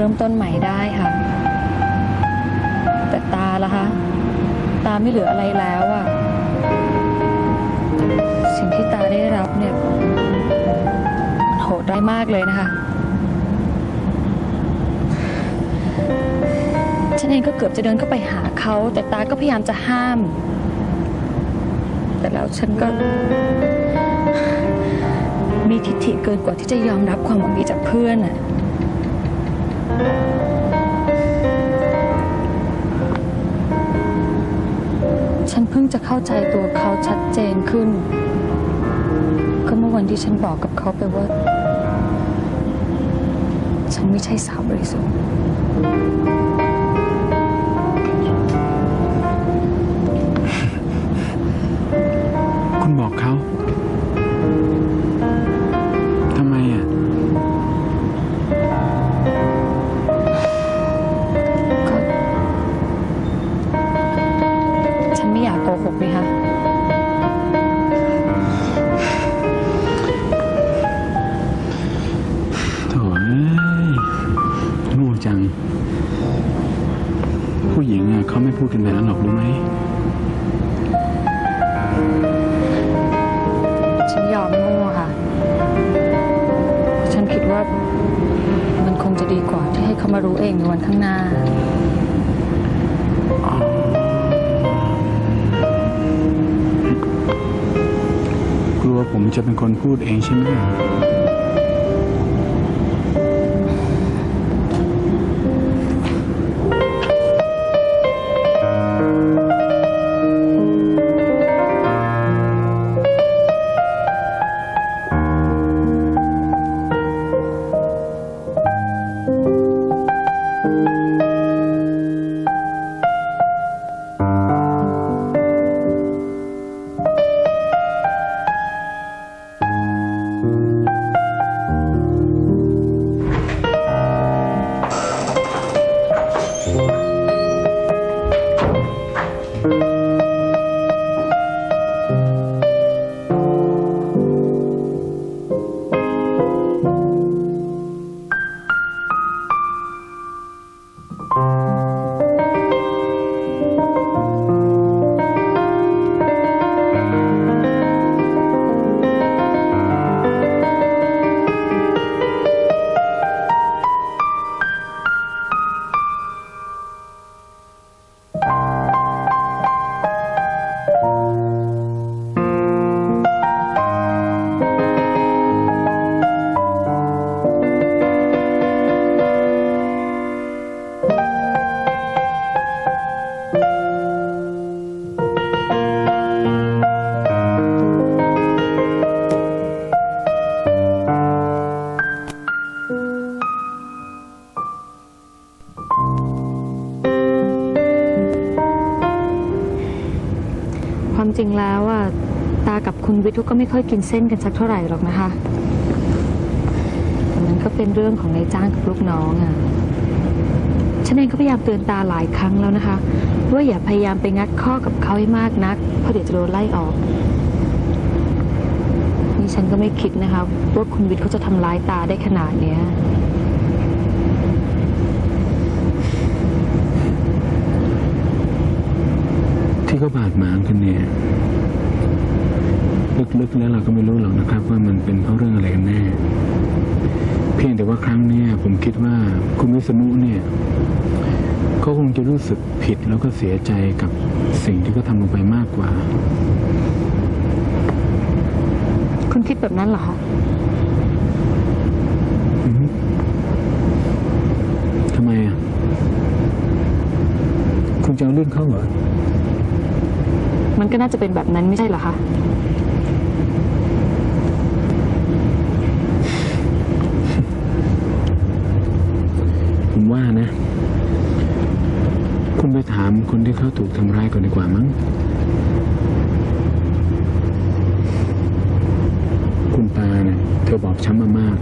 เริ่มต้นใหม่ได้ค่ะ แต่ตาละคะตาไม่เหลืออะไรแล้วอะสิ่งที่ตาได้รับเนี่ยมันโหดได้มากเลยนะคะ ฉันเองก็เกือบจะเดินเข้าไปหาเขาแต่ตาก็พยายามจะห้าม แต่แล้วฉันก็ มีทิฐิเกินกว่าที่จะยอมรับความหวังดีจากเพื่อนอะ ฉันเพิ่งจะเข้าใจตัวเขาชัดเจนขึ้น ก็เมื่อวันที่ฉันบอกกับเขาไปว่า ฉันไม่ใช่สาวบริสุทธิ์ ไม่พูดกันแบบนั้นหรอกรู้ไหม ฉันยอมโง่ค่ะ ฉันคิดว่ามันคงจะดีกว่าที่ให้เขามารู้เองในวันข้างหน้า กลัวผมจะเป็นคนพูดเองใช่ไหม ริงแล้วอะตากับคุณวิทุก็ไม่ค่อยกินเส้นกันสักเท่าไหร่หรอกนะคะแต่มันก็เป็นเรื่องของนายจ้างกับลูกน้องอะฉันเองก็พยายามเตือนตาหลายครั้งแล้วนะคะ ว่าอย่าพยายามไปงัดข้อกับเขาให้มากนักเพราะเดี๋ยวจะโดนไล่ออกนี่ฉันก็ไม่คิดนะคะว่าคุณวิทย์เขาจะทำร้ายตาได้ขนาดเนี้ย ที่เขาบาดหมางกันเนี่ยลึกๆแล้วเราก็ไม่รู้หรอกนะครับ ว่ามันเป็นเพราะเรื่องอะไรกันแน่ เพียงแต่ว่าครั้งเนี้ยผมคิดว่าคุณวิษณุเนี่ยเขาคงจะรู้สึกผิดแล้วก็เสียใจกับสิ่งที่เขาทำลงไปมากกว่า คุณคิดแบบนั้นเหรอคะอือฮึทำไมอะ คุณจะเอาเรื่องเขาเหรอมัน ก็น่าจะเป็นแบบนั้นไม่ใช่เหรอคะ ผมว่านะ คุณไปถามคนที่เขาถูกทำร้ายก่อนดีกว่ามั้ง คุณตาเนี่ยเธอบอกช้ำมามาก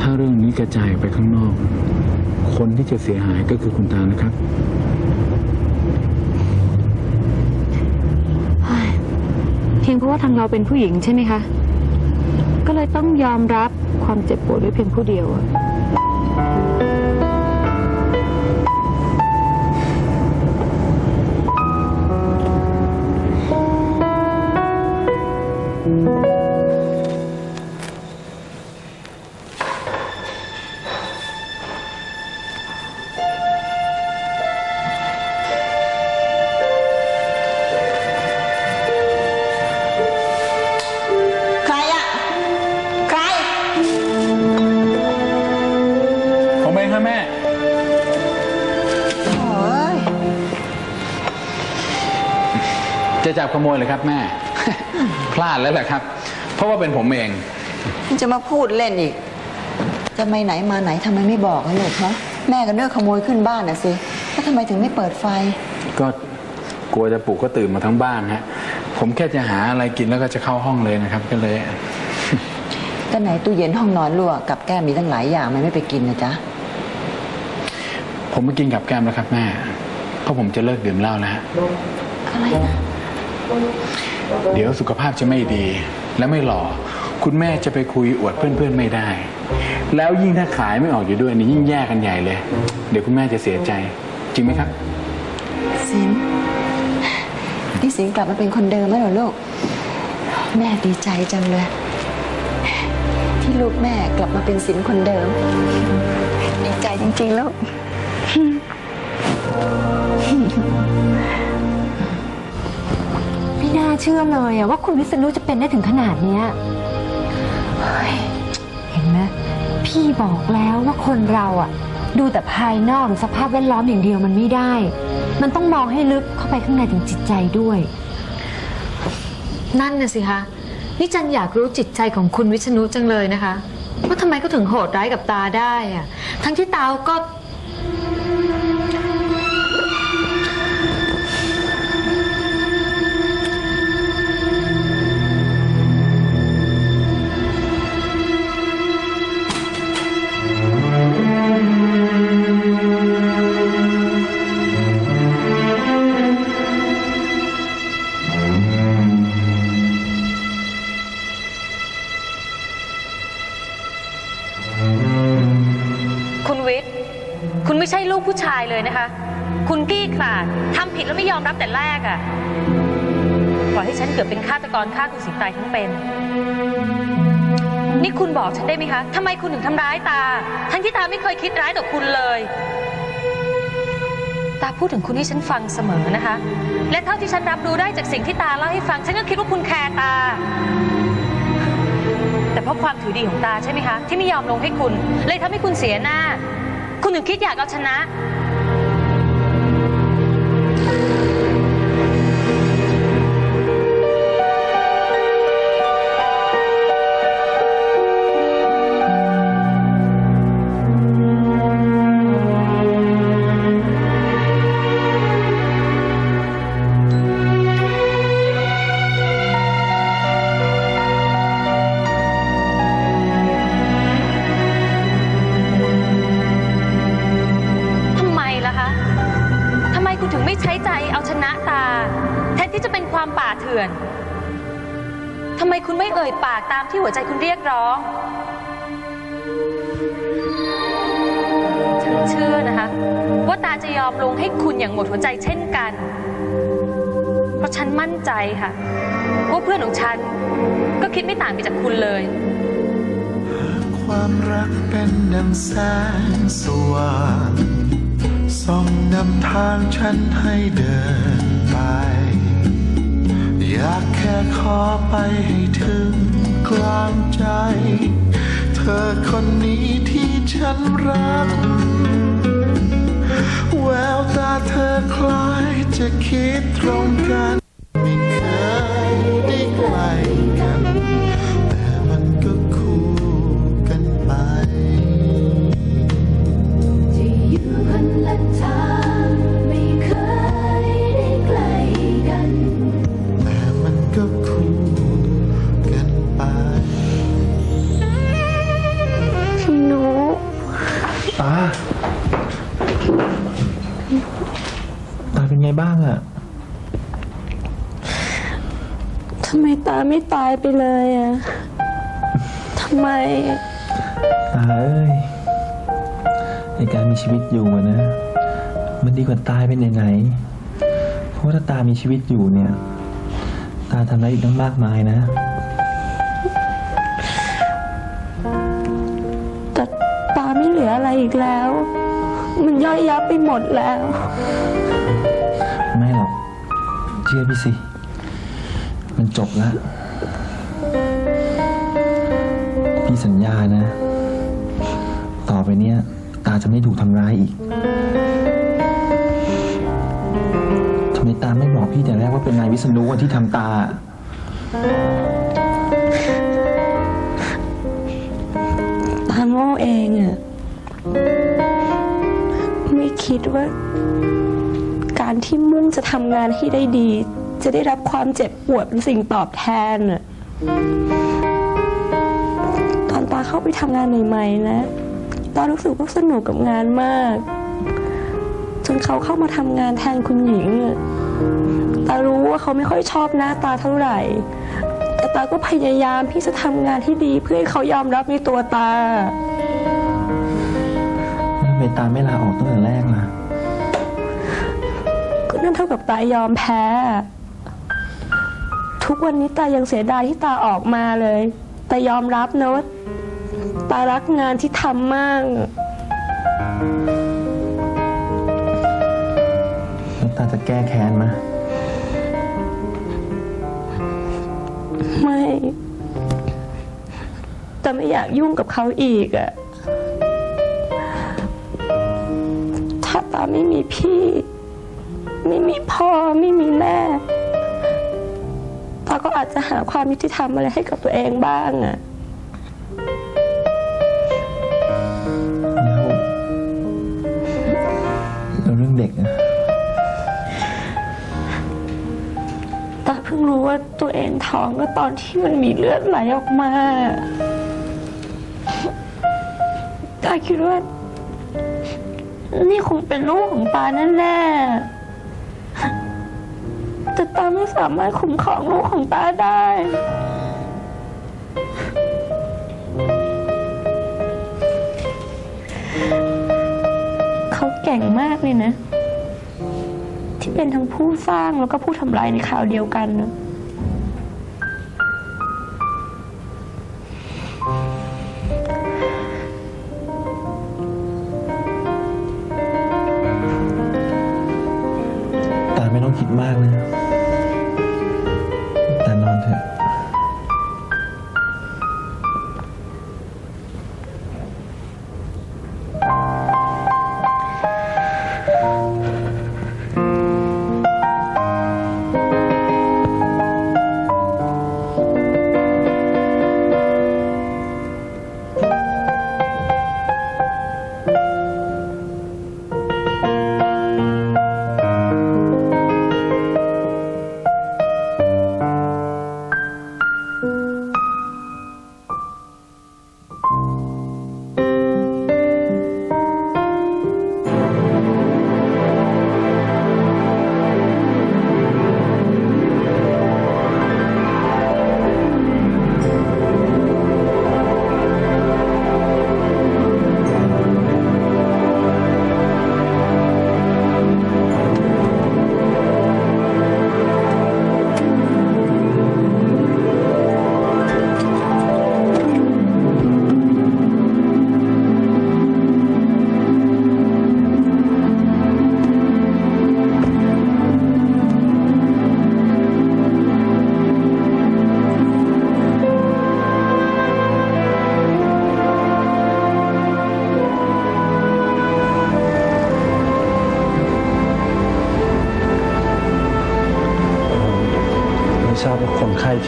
ถ้าเรื่องนี้กระจายไปข้างนอก คนที่จะเสียหายก็คือคุณตานะครับ เพราะว่าทางเราเป็นผู้หญิงใช่ไหมคะ ก็เลยต้องยอมรับความเจ็บปวดด้วยเพียงผู้เดียว จะจับขโมยเลยครับแม่ พลาดแล้วแหละครับ เพราะว่าเป็นผมเอง มันจะมาพูดเล่นอีก จะไปไหนมาไหนทำไมไม่บอกกันลูกฮะแม่ก็เนื้อขโมยขึ้นบ้านน่ะสิแล้วทำไมถึงไม่เปิดไฟ ก็กลัวจะปลุกก็ตื่นมาทั้งบ้านฮะ ผมแค่จะหาอะไรกินแล้วก็จะเข้าห้องเลยนะครับ ก็เลย ก็ไหนตู้เย็นห้องนอนรั่วกับแก้มมีตั้งหลายอย่างมันไม่ไปกินนะจ๊ะ ผมมากินกับแก้มแล้วครับแม่ เพราะผมจะเลิกดื่มเหล้าแล้วฮะ อะไรนะ เดี๋ยวสุขภาพจะไม่ดี และไม่หล่อ คุณแม่จะไปคุยอวดเพื่อนๆไม่ได้ แล้วยิ่งถ้าขายไม่ออกอยู่ด้วยนี่ยิ่งแย่กันใหญ่เลย เดี๋ยวคุณแม่จะเสียใจ จริงไหมครับ สินนี่สินกลับมาเป็นคนเดิมแล้วเหรอลูก แม่ดีใจจังเลย ที่ลูกแม่กลับมาเป็นสินคนเดิม ดีใจจริงๆลูก เชื่อเลยอะว่าคุณวิษณุจะเป็นได้ถึงขนาดเนี้ยเฮ้ยเห็นไหมพี่บอกแล้วว่าคนเราอะดูแต่ภายนอกหรือสภาพแวดล้อมอย่างเดียวมันไม่ได้ มันต้องมองให้ลึกเข้าไปข้างในถึงจิตใจด้วย นั่นน่ะสิคะนี่จันอยากรู้จิตใจของคุณวิษณุจังเลยนะคะ ว่าทำไมก็ถึงโหดร้ายกับตาได้อะทั้งที่ตาก็ คุณไม่ใช่ลูกผู้ชายเลยนะคะ คุณกี้ขลาดทำผิดแล้วไม่ยอมรับแต่แรกอะ่ะปล่อยให้ฉันเกิดเป็นฆาตกรฆ่าคุณสิงห์ตายทั้งเป็น นี่คุณบอกฉันได้ไหมคะทำไมคุณถึงทำร้ายตา ทั้งที่ตาไม่เคยคิดร้ายต่อคุณเลย ตาพูดถึงคุณให้ฉันฟังเสมอนะคะ และเท่าที่ฉันรับรู้ได้จากสิ่งที่ตาเล่าให้ฟัง ฉันก็คิดว่าคุณแคร์ตาแต่เพราะความถือดีของตาใช่ไหมคะ ที่ไม่ยอมลงให้คุณ เลยทำให้คุณเสียหน้า คุณถึงคิดอยากเอาชนะื่อนทำไมคุณไม่เอ่ยปากตามที่หัวใจคุณเรียกร้อง ฉันเชื่อนะคะ ว่าตาจะยอมลงให้คุณอย่างหมดหัวใจเช่นกัน เพราะฉันมั่นใจค่ะ ว่าเพื่อนของฉันก็คิดไม่ต่างไปจากคุณเลย ความรักเป็นดังแสงสว่างส่องนำทางฉันให้เดิน อยากแค่ขอไปให้ถึงกลางใจ เธอคนนี้ที่ฉันรัก แววตาเธอคล้ายจะคิดตรงกัน ตา ตาเป็นไงบ้างอะทำไมตาไม่ตายไปเลยอะทำไม ตาเอ้ยในการมีชีวิตอยู่อะนะ มันดีกว่าตายไปไหนๆเพราะว่าถ้าตามีชีวิตอยู่เนี่ย ตาทำอะไรอีกตั้งมากมายนะ อะไรอีกแล้ว มันย่อยยับไปหมดแล้ว ไม่หรอก เชื่อพี่สิ มันจบแล้ว พี่สัญญานะ ต่อไปเนี้ย ตาจะไม่ถูกทำร้ายอีกทำไมตาไม่บอกพี่แต่แรกว่าเป็นนายวิษณุที่ทำตา ว่า การที่มุ่งจะทำงานให้ได้ดี จะได้รับความเจ็บปวดเป็นสิ่งตอบแทนตอนตาเข้าไปทำงานใหม่ๆนะตารู้สึกว่าสนุกกับงานมาก จนเขาเข้ามาทำงานแทนคุณหญิงตารู้ว่าเขาไม่ค่อยชอบหน้าตาเท่าไหร่ แต่ตาก็พยายามที่จะทำงานที่ดีเพื่อให้เขายอมรับในตัวตา ตาไม่ลาออกตั้งแต่แรกล่ะ ก็นั่นเท่ากับตายอมแพ้ ทุกวันนี้ตายังเสียดายที่ตาออกมาเลย แต่ยอมรับนะว่าตารักงานที่ทำมาก แล้วตาจะแก้แค้นไหมไม่ แต่ไม่อยากยุ่งกับเขาอีกอะาตาไม่มีพี่ ไม่มีพ่อไม่มีแม่ตาก็อาจจะหาความยุติธรรมอะไรให้กับตัวเองบ้างอะแล้วแล้วเรื่องเด็กอะตาเพิ่งรู้ว่าตัวเองท้องก็ตอนที่มันมีเลือดไหลออกมาตาคิดว่า นี่คงเป็นลูกของตาแน่ๆแต่ตาไม่สามารถคุ้มครองลูกของตาได้ เขาเก่งมากเลยนะ ที่เป็นทั้งผู้สร้างแล้วก็ผู้ทำลายในข่าวเดียวกันนะ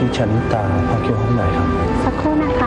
ชื่อชนิตาพักอยู่ห้องไหนครับ